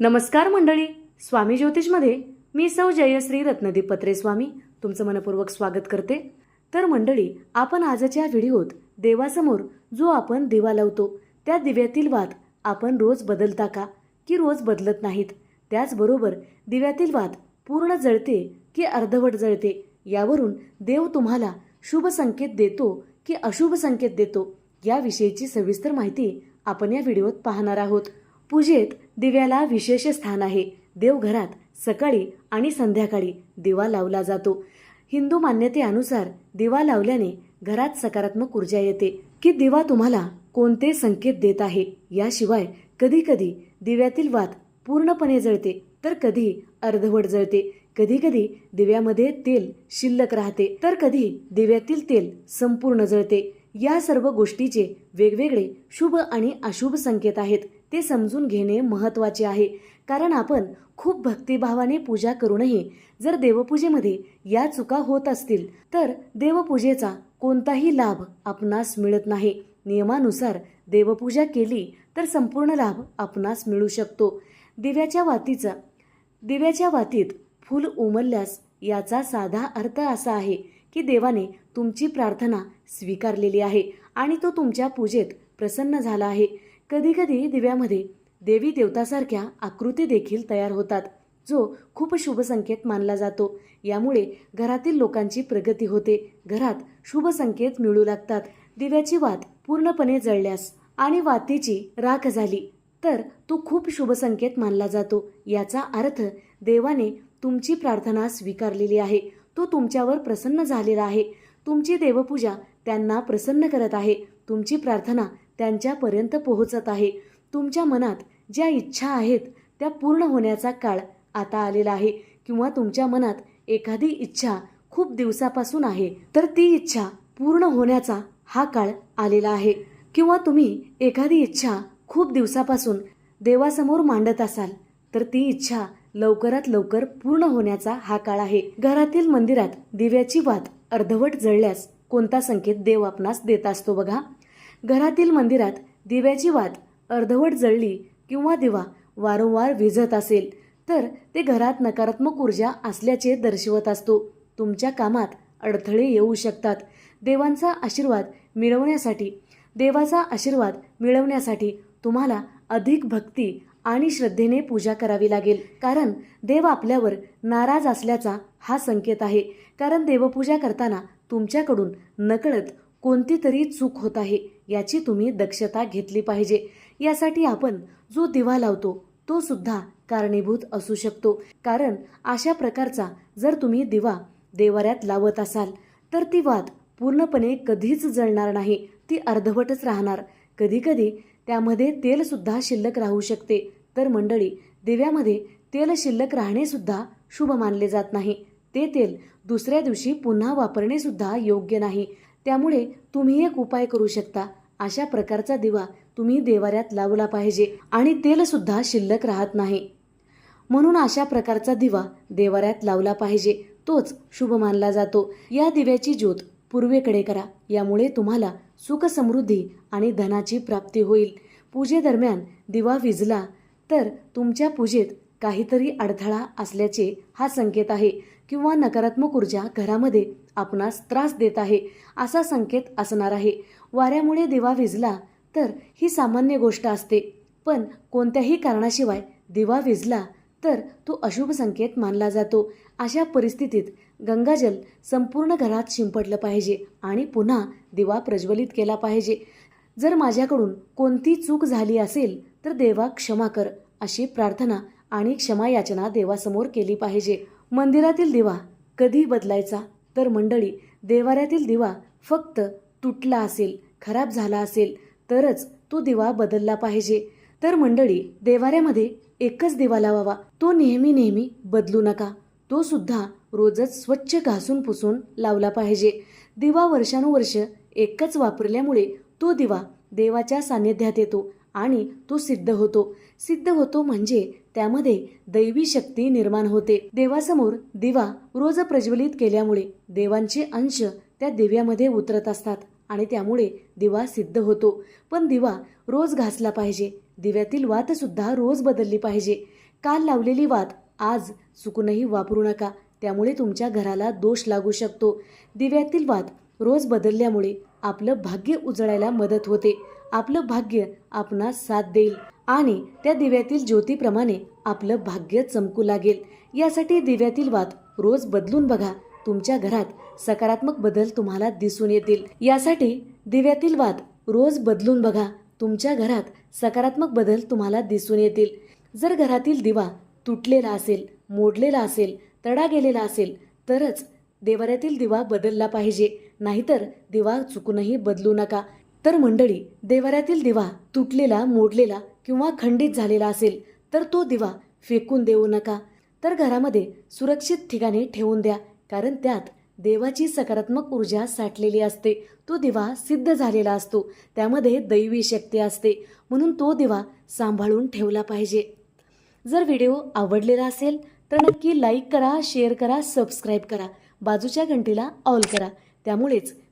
नमस्कार मंडळी स्वामी ज्योतिषमध्ये मी सौ जयश्री रत्नदीप पत्रे स्वामी तुमचं मनपूर्वक स्वागत करते. तर मंडळी आपण आजच्या व्हिडिओत देवासमोर जो आपण दिवा लावतो त्या दिव्यातील वात आपण रोज बदलता का? की रोज बदलत नाहीत? त्याचबरोबर दिव्यातील वात पूर्ण जळते की अर्धवट जळते? यावरून देव तुम्हाला शुभ संकेत देतो की अशुभ संकेत देतो? याविषयीची सविस्तर माहिती आपण या व्हिडिओत पाहणार आहोत. पूजेत दिव्याला विशेष स्थान आहे. देवघरात सकाळी आणि संध्याकाळी दिवा लावला जातो. हिंदू मान्यतेअनुसार दिवा लावल्याने घरात सकारात्मक ऊर्जा येते. की दिवा तुम्हाला कोणते संकेत देत आहे? याशिवाय कधी कधी दिव्यातील वात पूर्णपणे जळते तर कधी अर्धवट जळते. कधी कधी दिव्यामध्ये तेल शिल्लक राहते तर कधी दिव्यातील तेल संपूर्ण जळते. या सर्व गोष्टीचे वेगवेगळे शुभ आणि अशुभ संकेत आहेत. ते समजून घेणे महत्त्वाचे आहे. कारण आपण खूप भक्तिभावाने पूजा करूनही जर देवपूजेमध्ये या चुका होत असतील तर देवपूजेचा कोणताही लाभ आपणास मिळत नाही. नियमानुसार देवपूजा केली तर संपूर्ण लाभ आपणास मिळू शकतो. दिव्याच्या वातीचा दिव्याच्या वातीत फूल उमलल्यास याचा साधा अर्थ असा आहे की देवाने तुमची प्रार्थना स्वीकारलेली आहे आणि तो तुमच्या पूजेत प्रसन्न झाला आहे. कधीकधी दिव्यामध्ये देवी देवतासारख्या आकृती देखील तयार होतात जो खूप शुभ संकेत मानला जातो. यामुळे घरातील लोकांची प्रगती होते. घरात शुभसंकेत मिळू लागतात. दिव्याची वात पूर्णपणे जळल्यास आणि वातीची राख झाली तर तो खूप शुभ संकेत मानला जातो. याचा अर्थ देवाने तुमची प्रार्थना स्वीकारलेली आहे. तो तुमच्यावर प्रसन्न झालेला आहे. तुमची देवपूजा त्यांना प्रसन्न करत आहे. तुमची प्रार्थना त्यांच्यापर्यंत पोहोचत आहे. तुमच्या मनात ज्या इच्छा आहेत त्या पूर्ण होण्याचा काळ आता आलेला आहे किंवा तुमच्या मनात एखादी इच्छा खूप दिवसापासून आहे तर ती इच्छा पूर्ण होण्याचा हा काळ आलेला आहे. किंवा तुम्ही एखादी इच्छा खूप दिवसापासून देवासमोर मांडत असाल तर ती इच्छा लवकरात लवकर पूर्ण होण्याचा हा काळ आहे. घरातील मंदिरात दिव्याची वात अर्धवट जळल्यास कोणता संकेत देव आपणास देत असतो बघा? घरातील मंदिरात दिव्याची वात अर्धवट जळली किंवा दिवा वारंवार विझत असेल तर ते घरात नकारात्मक ऊर्जा असल्याचे दर्शवत असतो. तुमच्या कामात अडथळे येऊ शकतात. देवांचा आशीर्वाद मिळवण्यासाठी देवाचा आशीर्वाद मिळवण्यासाठी तुम्हाला अधिक भक्ती आणि श्रद्धेने पूजा करावी लागेल. कारण देव आपल्यावर नाराज असल्याचा हा संकेत आहे. कारण देवपूजा करताना तुमच्याकडून नकळत कोणती तरी चूक होत आहे. याची तुम्ही दक्षता घेतली पाहिजे. यासाठी आपण जो दिवा लावतो तो सुद्धा कारणीभूत असू शकतो. कारण अशा प्रकारचा जर तुम्ही दिवा देवाऱ्यात लावत असाल तर ती वात पूर्णपणे कधीच जळणार नाही ती अर्धवटच राहणार. कधीकधी त्यामध्ये तेलसुद्धा शिल्लक राहू शकते. तर मंडळी दिव्यामध्ये तेल शिल्लक राहणेसुद्धा शुभ मानले जात नाही. ते तेल दुसऱ्या दिवशी पुन्हा वापरणेसुद्धा योग्य नाही. त्यामुळे तुम्ही एक उपाय करू शकता. अशा प्रकारचा दिवा तुम्ही देवाऱ्यात लावला पाहिजे आणि तेलसुद्धा शिल्लक राहत नाही. म्हणून अशा प्रकारचा दिवा देवाऱ्यात लावला पाहिजे तोच शुभ मानला जातो. या दिव्याची ज्योत पूर्वेकडे करा यामुळे तुम्हाला सुख समृद्धी आणि धनाची प्राप्ती होईल. पूजेदरम्यान दिवा विजला तर तुमच्या पूजेत काहीतरी अडथळा असल्याचे हा संकेत आहे किंवा नकारात्मक ऊर्जा घरामध्ये आपणास त्रास देत आहे असा संकेत असणार आहे. वाऱ्यामुळे दिवा विजला तर ही सामान्य गोष्ट असते. पण कोणत्याही कारणाशिवाय दिवा विजला तर तो अशुभ संकेत मानला जातो. अशा परिस्थितीत गंगाजल संपूर्ण घरात शिंपडलं पाहिजे आणि पुन्हा दिवा प्रज्वलित केला पाहिजे. जर माझ्याकडून कोणती चूक झाली असेल तर देवा क्षमा कर अशी प्रार्थना आणि क्षमा याचना देवासमोर केली पाहिजे. मंदिरातील दिवा कधी बदलायचा? तर मंडळी देवाऱ्यातील दिवा फक्त तुटला असेल खराब झाला असेल तरच तो दिवा बदलला पाहिजे. तर मंडळी देवाऱ्यामध्ये एकच दिवा लावावा. तो नेहमी नेहमी बदलू नका. तो सुद्धा रोजच स्वच्छ घासून पुसून लावला पाहिजे. दिवा वर्षानुवर्ष एकच वापरल्यामुळे तो दिवा देवाच्या सान्निध्यात येतो. आणि तो सिद्ध होतो. सिद्ध होतो म्हणजे त्यामध्ये दैवी शक्ती निर्माण होते. देवासमोर दिवा रोज प्रज्वलित केल्यामुळे देवांचे अंश त्या दिव्यामध्ये उतरत असतात आणि त्यामुळे दिवा सिद्ध होतो. पण दिवा रोज घासला पाहिजे. दिव्यातील वात सुद्धा रोज बदलली पाहिजे. काल लावलेली वात आज चुकूनही वापरू नका. त्यामुळे तुमच्या घराला दोष लागू शकतो. दिव्यातील वात रोज बदलल्यामुळे आपलं भाग्य उजळायला मदत होते. आपलं भाग्य आपणास साथ देईल. आणि त्या दिव्यातील ज्योतीप्रमाणे आपलं भाग्य चमकू लागेल. यासाठी दिव्यातील वात रोज बदलून बघा. तुमच्या घरात सकारात्मक बदल तुम्हाला दिसून येतील. यासाठी दिव्यातील वात रोज बदलून बघा. तुमच्या घरात सकारात्मक बदल तुम्हाला दिसून येतील. जर घरातील दिवा तुटलेला असेल मोडलेला असेल तडा गेलेला असेल तरच देवाऱ्यातील दिवा बदलला पाहिजे. नाहीतर दिवा चुकूनही बदलू नका. तर मंडळी देवाऱ्यातील दिवा तुटलेला मोडलेला किंवा खंडित झालेला असेल तर तो दिवा फेकून देऊ नका. तर घरामध्ये सुरक्षित ठिकाणी ठेवून द्या कारण त्यात देवाची सकारात्मक ऊर्जा साठलेली असते. तो दिवा सिद्ध झालेला असतो. त्यामध्ये दैवी शक्ती असते. म्हणून तो दिवा सांभाळून ठेवला पाहिजे. जर व्हिडिओ आवडलेला असेल तर नक्की लाईक करा शेअर करा सबस्क्राईब करा. बाजूच्या घंटीला ऑल करा. त्यामुळेच